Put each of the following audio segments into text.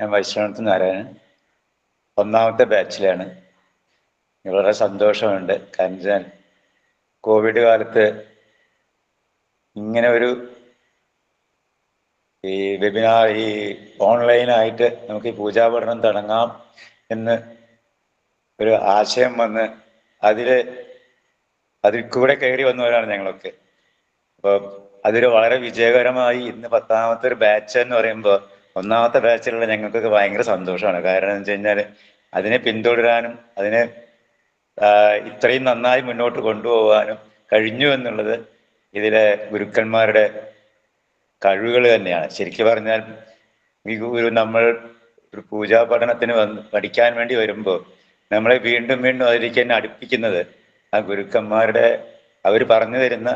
ഞാൻ വൈശ്രവണത്തിൽ നാരായണൻ. ഒന്നാമത്തെ ബാച്ചിലാണ്. വളരെ സന്തോഷമുണ്ട്. കാരണം കോവിഡ് കാലത്ത് ഇങ്ങനെ ഒരു ഈ വെബിനാർ ഈ ഓൺലൈനായിട്ട് നമുക്ക് ഈ പൂജാപഠനം തുടങ്ങാം എന്ന് ഒരു ആശയം വന്ന് അതിൽ അതിൽ കൂടെ കയറി വന്നവരാണ് ഞങ്ങളൊക്കെ. അപ്പോൾ അതിൽ വളരെ വിജയകരമായി ഇന്ന് പത്താമത്തെ ഒരു ബാച്ച് എന്ന് പറയുമ്പോൾ ഒന്നാമത്തെ ബാച്ചിലുള്ള ഞങ്ങൾക്കൊക്കെ ഭയങ്കര സന്തോഷമാണ്. കാരണം എന്ന് വെച്ച് കഴിഞ്ഞാൽ അതിനെ പിന്തുടരാനും അതിനെ ഇത്രയും നന്നായി മുന്നോട്ട് കൊണ്ടുപോകാനും കഴിഞ്ഞു എന്നുള്ളത് ഇതിലെ ഗുരുക്കന്മാരുടെ കഴിവുകൾ തന്നെയാണ്. ശരിക്കും പറഞ്ഞാൽ ഈ ഗുരു നമ്മൾ ഒരു പൂജാ പഠനത്തിന് വന്ന് പഠിക്കാൻ വേണ്ടി വരുമ്പോൾ നമ്മളെ വീണ്ടും വീണ്ടും അതിലേക്ക് തന്നെ അടുപ്പിക്കുന്നത് ആ ഗുരുക്കന്മാരുടെ അവർ പറഞ്ഞു തരുന്ന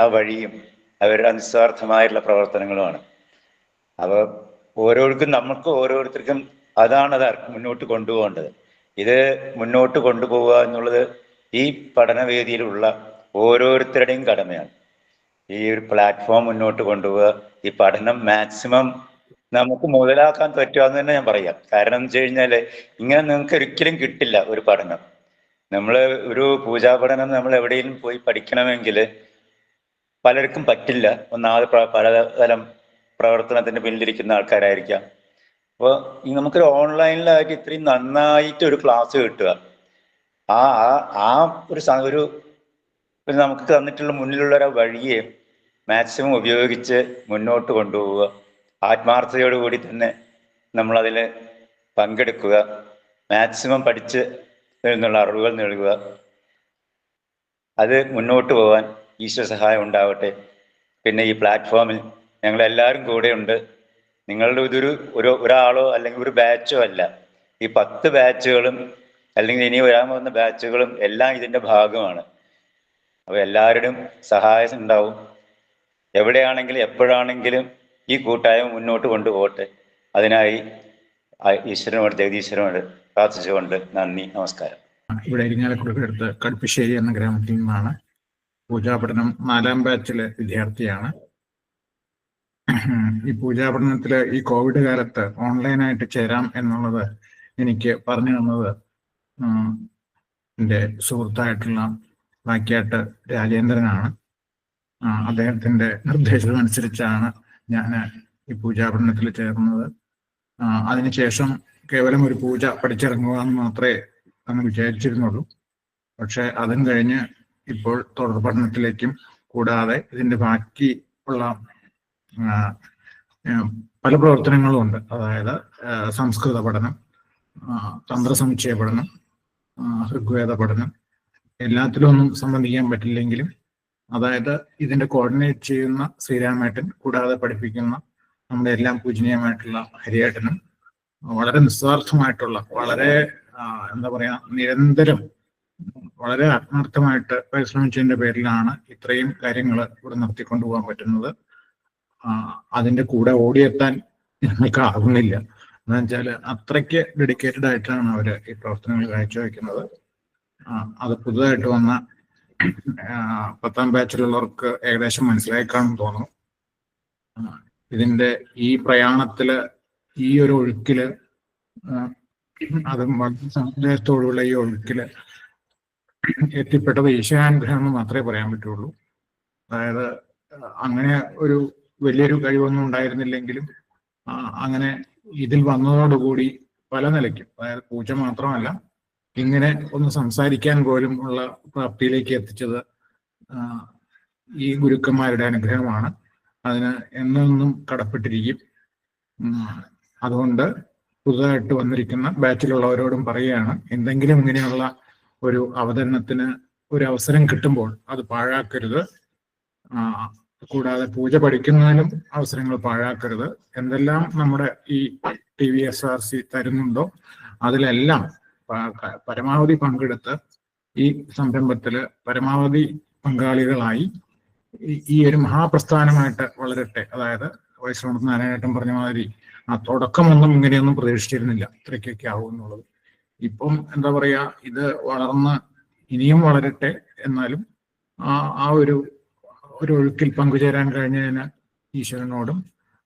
ആ വഴിയും അവരുടെ നിസ്വാർത്ഥമായിട്ടുള്ള പ്രവർത്തനങ്ങളുമാണ്. അപ്പോൾ ഓരോരുത്തർക്കും നമുക്ക് ഓരോരുത്തർക്കും അതാണ് അത് മുന്നോട്ട് കൊണ്ടുപോകേണ്ടത്. ഇത് മുന്നോട്ട് കൊണ്ടുപോവുക എന്നുള്ളത് ഈ പഠനവേദിയിലുള്ള ഓരോരുത്തരുടെയും കടമയാണ്. ഈ ഒരു പ്ലാറ്റ്ഫോം മുന്നോട്ട് കൊണ്ടുപോവുക ഈ പഠനം മാക്സിമം നമുക്ക് മുതലാക്കാൻ പറ്റുമെന്ന് തന്നെ ഞാൻ പറയാം. കാരണം എന്ന് വെച്ച് കഴിഞ്ഞാൽ ഇങ്ങനെ നിങ്ങൾക്ക് ഒരിക്കലും കിട്ടില്ല ഒരു പഠനം. നമ്മൾ ഒരു പൂജാ പഠനം നമ്മൾ എവിടെയെങ്കിലും പോയി പഠിക്കണമെങ്കിൽ പലർക്കും പറ്റില്ല. ഒന്നാമത് പലതരം പ്രവർത്തനത്തിന് പിന്നിലിരിക്കുന്ന ആൾക്കാരായിരിക്കാം. അപ്പോൾ ഈ നമുക്കൊരു ഓൺലൈനിലായിട്ട് ഇത്രയും നന്നായിട്ട് ഒരു ക്ലാസ് കിട്ടുക. ആ ആ ഒരു ഒരു നമുക്ക് തന്നിട്ടുള്ള മുന്നിലുള്ള ഒരു വഴിയെ മാക്സിമം ഉപയോഗിച്ച് മുന്നോട്ട് കൊണ്ടുപോവുക. ആത്മാർത്ഥതയോടുകൂടി തന്നെ നമ്മളതിൽ പങ്കെടുക്കുക. മാക്സിമം പഠിച്ച് എന്നുള്ള അറിവുകൾ നൽകുക. അത് മുന്നോട്ട് പോകാൻ ഈശ്വര സഹായം ഉണ്ടാവട്ടെ. പിന്നെ ഈ പ്ലാറ്റ്ഫോമിൽ ഞങ്ങളെല്ലാവരും കൂടെയുണ്ട്. നിങ്ങളുടെ ഇതൊരു ഒരു ഒരാളോ അല്ലെങ്കിൽ ഒരു ബാച്ചോ അല്ല. ഈ പത്ത് ബാച്ചുകളും അല്ലെങ്കിൽ ഇനി വരാൻ പോകുന്ന ബാച്ചുകളും എല്ലാം ഇതിന്റെ ഭാഗമാണ്. അപ്പോൾ എല്ലാവരുടെയും സഹായം ഉണ്ടാവും. എവിടെയാണെങ്കിലും എപ്പോഴാണെങ്കിലും ഈ കൂട്ടായ്മ മുന്നോട്ട് കൊണ്ടുപോകട്ടെ. അതിനായി ഈശ്വരനോട് ജഗദീശ്വരനോട് പ്രാർത്ഥിച്ചുകൊണ്ട് നന്ദി നമസ്കാരം. ഇവിടെ ഇരിങ്ങാലക്കുടുക്കടുത്ത് കടുപ്പശ്ശേരി എന്ന ഗ്രാമത്തിൽ നിന്നാണ് പൂജാപഠനം നാലാം ബാച്ചിലെ വിദ്യാർത്ഥിയാണ്. ഈ പൂജാപഠനത്തിൽ ഈ കോവിഡ് കാലത്ത് ഓൺലൈനായിട്ട് ചേരാം എന്നുള്ളത് എനിക്ക് പറഞ്ഞു തന്നത് എന്റെ സുഹൃത്തായിട്ടുള്ള വാക്യാട്ട് രാജേന്ദ്രനാണ്. അദ്ദേഹത്തിന്റെ നിർദ്ദേശമനുസരിച്ചാണ് ഞാൻ ഈ പൂജാപഠനത്തിൽ ചേർന്നത്. അതിനുശേഷം കേവലം ഒരു പൂജ പഠിച്ചിറങ്ങുക എന്ന് മാത്രമേ അന്ന് വിചാരിച്ചിരുന്നുള്ളൂ. പക്ഷെ അതും കഴിഞ്ഞ് ഇപ്പോൾ തുടർ പഠനത്തിലേക്കും കൂടാതെ ഇതിന്റെ ബാക്കി ഉള്ള പല പ്രവർത്തനങ്ങളും ഉണ്ട്. അതായത് സംസ്കൃത പഠനം തന്ത്രസമുച്ചയ പഠനം ഋഗ്വേദ പഠനം. എല്ലാത്തിലൊന്നും സംബന്ധിക്കാൻ പറ്റില്ലെങ്കിലും അതായത് ഇതിന്റെ കോർഡിനേറ്റ് ചെയ്യുന്ന ശ്രീരാമേട്ടൻ കൂടാതെ പഠിപ്പിക്കുന്ന നമ്മുടെ എല്ലാം പൂജനീയമായിട്ടുള്ള ഹരിയേട്ടനും വളരെ നിസ്വാർത്ഥമായിട്ടുള്ള വളരെ എന്താ പറയാ നിരന്തരം വളരെ ആത്മാർത്ഥമായിട്ട് പരിശ്രമിച്ചതിന്റെ പേരിലാണ് ഇത്രയും കാര്യങ്ങൾ ഇവിടെ നടത്തിക്കൊണ്ടുപോകാൻ പറ്റുന്നത്. അതിന്റെ കൂടെ ഓടിയെത്താൻ ഞങ്ങൾക്ക് ആകുന്നില്ല എന്ന് വെച്ചാൽ അത്രയ്ക്ക് ഡെഡിക്കേറ്റഡ് ആയിട്ടാണ് അവർ ഈ പ്രവർത്തനങ്ങൾ കാഴ്ചവെക്കുന്നത്. അത് പുതുതായിട്ട് വന്ന പത്താം ബാച്ചിലുള്ളവർക്ക് ഏകദേശം മനസ്സിലായി കാണും തോന്നുന്നു ഇതിന്റെ ഈ പ്രയാണത്തിൽ ഈ ഒരു ഒഴുക്കിൽ അത് സന്ദേശത്തോടുള്ള ഈ ഒഴുക്കിൽ എത്തിപ്പെട്ടത് ഈശാനുഗ്രഹം എന്ന് മാത്രമേ പറയാൻ പറ്റുള്ളൂ. അതായത് അങ്ങനെ ഒരു വലിയൊരു കഴിവൊന്നും ഉണ്ടായിരുന്നില്ലെങ്കിലും അങ്ങനെ ഇതിൽ വന്നതോടുകൂടി പല നിലയ്ക്കും അതായത് പൂജ മാത്രമല്ല ഇങ്ങനെ ഒന്ന് സംസാരിക്കാൻ പോലും ഉള്ള പ്രാപ്തിയിലേക്ക് എത്തിച്ചത് ഈ ഗുരുക്കന്മാരുടെ അനുഗ്രഹമാണ്. അതിന് എന്നെന്നും കടപ്പെട്ടിരിക്കും. അതുകൊണ്ട് പുതുതായിട്ട് വന്നിരിക്കുന്ന ബാച്ചിലുള്ളവരോടും പറയുകയാണ് എന്തെങ്കിലും ഇങ്ങനെയുള്ള ഒരു അവതരണത്തിന് ഒരു അവസരം കിട്ടുമ്പോൾ അത് പാഴാക്കരുത്. കൂടാതെ പൂജ പഠിക്കുന്നതിനും അവസരങ്ങൾ പാഴാക്കരുത്. എന്തെല്ലാം നമ്മുടെ ഈ T V S R C തരുന്നുണ്ടോ അതിലെല്ലാം പരമാവധി പങ്കെടുത്ത് ഈ സംരംഭത്തിൽ പരമാവധി പങ്കാളികളായി ഈ ഒരു മഹാപ്രസ്ഥാനമായിട്ട് വളരട്ടെ. അതായത് വൈശ്രവണ നാരായണേട്ടൻ പറഞ്ഞ മാതിരി ആ തുടക്കമൊന്നും ഇങ്ങനെയൊന്നും പ്രതീക്ഷിച്ചിരുന്നില്ല. ഇത്രയ്ക്കൊക്കെ ആവും എന്നുള്ളത്. ഇപ്പം എന്താ പറയാ ഇത് വളർന്ന് ഇനിയും വളരട്ടെ എന്നാലും ആ ആ ഒരു ഒരു പങ്കുചേരാൻ കഴിഞ്ഞതിന് ഈശ്വരനോടും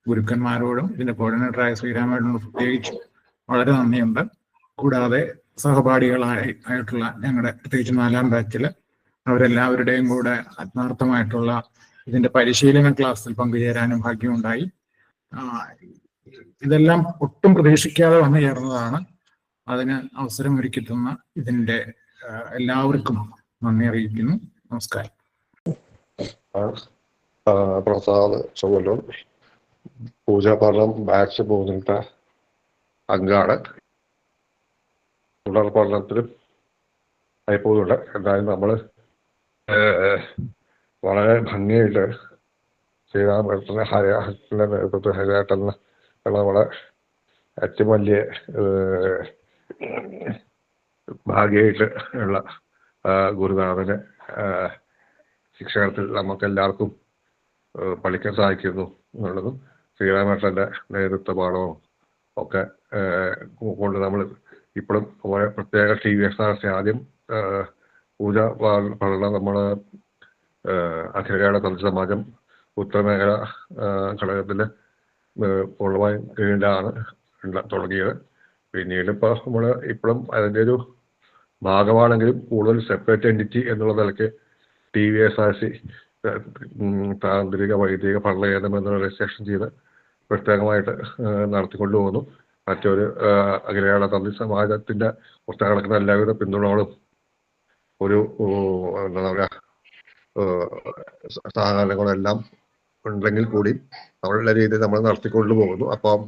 ഗുരുക്കന്മാരോടും ഇതിന്റെ കോർഡിനേറ്ററായ ശ്രീരാമേട്ടനോട് പ്രത്യേകിച്ച് വളരെ നന്ദിയുണ്ട്. കൂടാതെ സഹപാഠികളായി ആയിട്ടുള്ള ഞങ്ങളുടെ പ്രത്യേകിച്ച് നാലാം ബാച്ചിൽ അവരെല്ലാവരുടെയും കൂടെ ആത്മാർത്ഥമായിട്ടുള്ള ഇതിന്റെ പരിശീലന ക്ലാസ്സിൽ പങ്കുചേരാനും ഭാഗ്യമുണ്ടായി. ഇതെല്ലാം ഒട്ടും പ്രതീക്ഷിക്കാതെ വന്നു ചേർന്നതാണ്. അതിന് അവസരം ഒരുക്കി തന്ന ഇതിന്റെ എല്ലാവർക്കും നന്ദി അറിയിക്കുന്നു. നമസ്കാരം. പ്രസാദ് ചൊവ്വല്ലൂർ പൂജാപഠനം ബാച്ച് പോകുന്നിട്ട് അങ്കാട് തുടർ പഠനത്തിലും ആയി എന്തായാലും നമ്മൾ വളരെ ഭംഗിയായിട്ട് ശ്രീരാമകൃഷ്ണനെ ഹരിയാട്ടന്റെ നേതൃത്വത്തിൽ ഹരിയാട്ടൻ നമ്മളെ ഏറ്റവും വലിയ ഭാഗ്യമായിട്ട് ഉള്ള ഗുരുനാഥന് ശിക്ഷണത്തിൽ നമുക്ക് എല്ലാവർക്കും പഠിക്കാൻ സാധിക്കുന്നു എന്നുള്ളതും ശ്രീരാമേട്ടന്റെ നേതൃത്വ പാഠവും ഒക്കെ കൊണ്ട് നമ്മൾ ഇപ്പോഴും പ്രത്യേക T V S R C ആദ്യം പൂജ പഠനം നമ്മൾ അഖില കേരള തന്ത്രി സമാജം ഉത്തരമേഖല ഘടകത്തിൽ പൂർണമായും കീഴിലാണ് തുടങ്ങിയത്. പിന്നീട് ഇപ്പോൾ നമ്മൾ ഇപ്പോഴും അതിന്റെ ഒരു ഭാഗമാണെങ്കിലും കൂടുതൽ സെപ്പറേറ്റ് എന്റിറ്റി എന്നുള്ള നിലയ്ക്ക് T V S R C താന്ത്രിക വൈദിക പഠന കേന്ദ്രം എന്നുള്ള രജിസ്ട്രേഷൻ ചെയ്ത് പ്രത്യേകമായിട്ട് നടത്തിക്കൊണ്ട് പോകുന്നു. മറ്റൊരു അഖിലേന്ത്യാ തന്ത്രി സമാജത്തിന്റെ നടക്കുന്ന എല്ലാവിധ പിന്തുണകളും ഒരു എന്താ പറയുക സഹകരണങ്ങളെല്ലാം ഉണ്ടെങ്കിൽ കൂടി നമ്മളുടെ രീതിയിൽ നമ്മൾ നടത്തിക്കൊണ്ടു പോകുന്നു. അപ്പം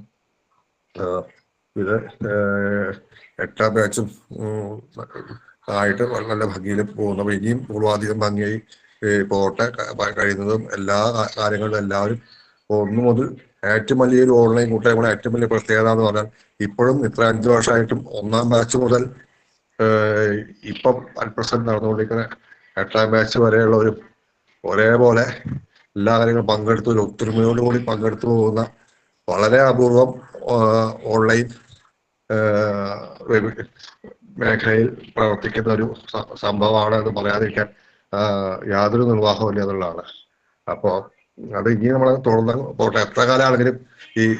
ഇത് എട്ടാം ബാച്ചും ആയിട്ട് നല്ല ഭംഗിയിൽ പോകുന്നു. അപ്പൊ ഇനിയും പൂർവാധികം ഭംഗിയായി പോകട്ടെ. കഴിയുന്നതും എല്ലാ കാര്യങ്ങളിലും എല്ലാവരും ഒന്നു മുതൽ ഏറ്റവും വലിയൊരു ഓൺലൈൻ കൂട്ടായ്മയുടെ ഏറ്റവും വലിയ പ്രത്യേകത എന്ന് പറഞ്ഞാൽ ഇപ്പോഴും ഇത്ര അഞ്ചു വർഷമായിട്ടും ഒന്നാം ബാച്ച് മുതൽ ഇപ്പം ഇപ്പം പ്രസന്റ് നടന്നുകൊണ്ടിരിക്കുന്ന എട്ടാം ബാച്ച് വരെയുള്ളവരും ഒരേപോലെ എല്ലാ കാര്യങ്ങളും പങ്കെടുത്ത് ഒരു ഒത്തൊരുമയോടുകൂടി പങ്കെടുത്തു പോകുന്ന വളരെ അപൂർവം ഓൺലൈൻ മേഖലയിൽ പ്രവർത്തിക്കുന്ന ഒരു സംഭവമാണ് എന്ന് പറയാതിരിക്കാൻ യാതൊരു നിർവാഹമില്ല എന്നുള്ളതാണ്. അപ്പോൾ അത് ഇനി നമ്മൾ തുടർന്ന് പോട്ടെ. എത്ര കാലമാണെങ്കിലും ഈ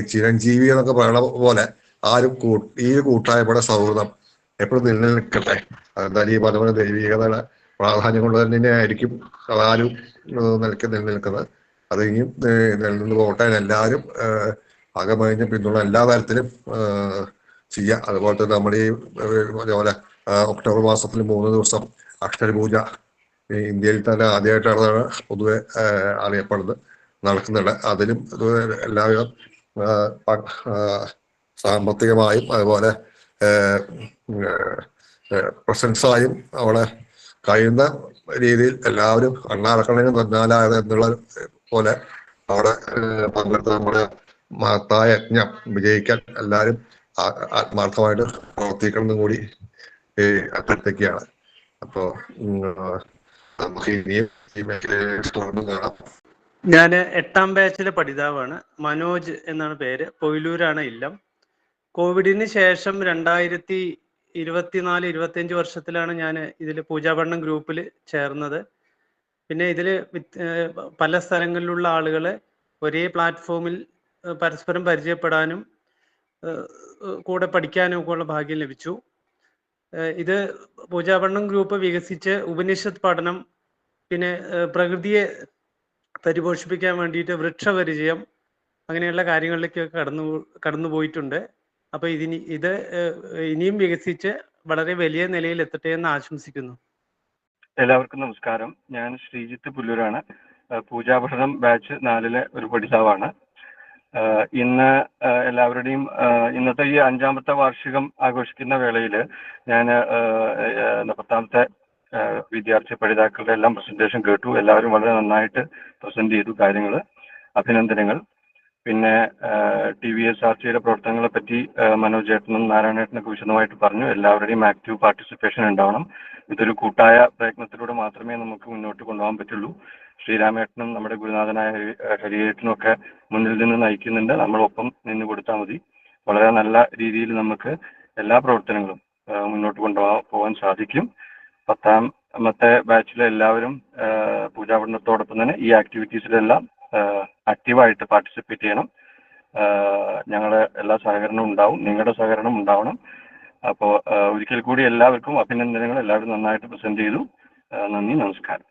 ചിരഞ്ജീവി എന്നൊക്കെ പറയണ പോലെ ആരും കൂ- ഈ കൂട്ടായ്മയുടെ സൗഹൃദം എപ്പോഴും നിലനിൽക്കട്ടെ. എന്തായാലും ഈ പറഞ്ഞ പോലെ ദൈവികതയുടെ പ്രാധാന്യം കൊണ്ട് തന്നെ ആയിരിക്കും അതാരും നിലയ്ക്ക് നിലനിൽക്കുന്നത്. അത് ഇനിയും നിലനിന്ന് പോട്ടെ. എല്ലാവരും അകമഴിഞ്ഞ പിന്തുണ എല്ലാ തരത്തിലും ഏഹ് ചെയ്യാം. അതുപോലെ തന്നെ നമ്മുടെ ഈ ഏഹ് പറഞ്ഞ പോലെ ആഹ് ഒക്ടോബർ മാസത്തിൽ മൂന്ന് ദിവസം അക്ഷരപൂജ ഇന്ത്യയിൽ തന്നെ ആദ്യമായിട്ടാണ് പൊതുവെ അറിയപ്പെടുന്നത് നടക്കുന്നുണ്ട്. അതിലും എല്ലാവരും സാമ്പത്തികമായും അതുപോലെ പ്രസൻസായും അവിടെ കഴിയുന്ന രീതിയിൽ എല്ലാവരും അണ്ണാറക്കണ്ണനും തന്നാലായത് എന്നുള്ള പോലെ അവിടെ പങ്കെടുത്ത നമ്മുടെ മഹത്തായ യജ്ഞം വിജയിക്കാൻ എല്ലാവരും ആത്മാർത്ഥമായിട്ട് പ്രവർത്തിക്കണം എന്നും കൂടി അത്തരത്തൊക്കെയാണ് അപ്പോ നമുക്ക് ഇനിയും ഞാൻ എട്ടാം ബാച്ചിലെ പഠിതാവാണ്. മനോജ് എന്നാണ് പേര്. പൊയിലൂരാണ് ഇല്ലം. കോവിഡിന് ശേഷം രണ്ടായിരത്തി ഇരുപത്തിനാല് ഇരുപത്തിയഞ്ച് വർഷത്തിലാണ് ഞാൻ ഇതിൽ പൂജാപഠനം ഗ്രൂപ്പിൽ ചേർന്നത്. പിന്നെ ഇതിൽ പല സ്ഥലങ്ങളിലുള്ള ആളുകളെ ഒരേ പ്ലാറ്റ്ഫോമിൽ പരസ്പരം പരിചയപ്പെടാനും കൂടെ പഠിക്കാനും ഒക്കെ ഉള്ള ഭാഗ്യം ലഭിച്ചു. ഇത് പൂജാപണ്ണം ഗ്രൂപ്പ് വികസിച്ച് ഉപനിഷത്ത് പഠനം പിന്നെ പ്രകൃതിയെ പരിപോഷിപ്പിക്കാൻ വേണ്ടിയിട്ട് വൃക്ഷപരിചയം അങ്ങനെയുള്ള കാര്യങ്ങളിലേക്കൊക്കെ കടന്നു കടന്നു പോയിട്ടുണ്ട്. അപ്പൊ ഇതിനി ഇത് ഇനിയും വികസിച്ച് വളരെ വലിയ നിലയിൽ എത്തട്ടെ എന്ന് ആശംസിക്കുന്നു. എല്ലാവർക്കും നമസ്കാരം. ഞാൻ ശ്രീജിത്ത് പുല്ലൂരാണ്. പൂജാഭരണം ബാച്ച് നാലിലെ ഒരു പഠിതാവാണ്. ഇന്ന് എല്ലാവരുടെയും ഇന്നത്തെ ഈ അഞ്ചാമത്തെ വാർഷികം ആഘോഷിക്കുന്ന വേളയിൽ ഞാൻ പത്താമത്തെ വിദ്യാർത്ഥി പഠിതാക്കളുടെ എല്ലാം പ്രസന്റേഷൻ കേട്ടു. എല്ലാവരും വളരെ നന്നായിട്ട് പ്രസന്റ് ചെയ്തു കാര്യങ്ങൾ അഭിനന്ദനങ്ങൾ. പിന്നെ ടി വി എസ് ആർ സിയുടെ പ്രവർത്തനങ്ങളെ പറ്റി മനോജ് ചേട്ടനും നാരായണേട്ടനൊക്കെ വിശദമായിട്ട് പറഞ്ഞു. എല്ലാവരുടെയും ആക്റ്റീവ് പാർട്ടിസിപ്പേഷൻ ഉണ്ടാവണം. ഇതൊരു കൂട്ടായ പ്രയത്നത്തിലൂടെ മാത്രമേ നമുക്ക് മുന്നോട്ട് കൊണ്ടുപോകാൻ പറ്റുള്ളൂ. ശ്രീരാമേട്ടനും നമ്മുടെ ഗുരുനാഥനായ ഹരി- ഹരിയേട്ടനും ഒക്കെ മുന്നിൽ നിന്ന് നയിക്കുന്നുണ്ട്. നമ്മളൊപ്പം നിന്ന് കൊടുത്താൽ മതി. വളരെ നല്ല രീതിയിൽ നമുക്ക് എല്ലാ പ്രവർത്തനങ്ങളും മുന്നോട്ട് കൊണ്ടുപോകാൻ പോകാൻ സാധിക്കും. പത്താമത്തെ ബാച്ചിലെ എല്ലാവരും പൂജാപഠനത്തോടൊപ്പം തന്നെ ഈ ആക്ടിവിറ്റീസിലെല്ലാം ആക്റ്റീവായിട്ട് പാർട്ടിസിപ്പേറ്റ് ചെയ്യണം. ഞങ്ങളുടെ എല്ലാ സഹകരണവും ഉണ്ടാവും. നിങ്ങളുടെ സഹകരണം ഉണ്ടാവണം. അപ്പോൾ ഒരിക്കൽ കൂടി എല്ലാവർക്കും അഭിനന്ദനങ്ങൾ. എല്ലാവരും നന്നായിട്ട് പ്രസന്റ് ചെയ്തു. നന്ദി നമസ്കാരം.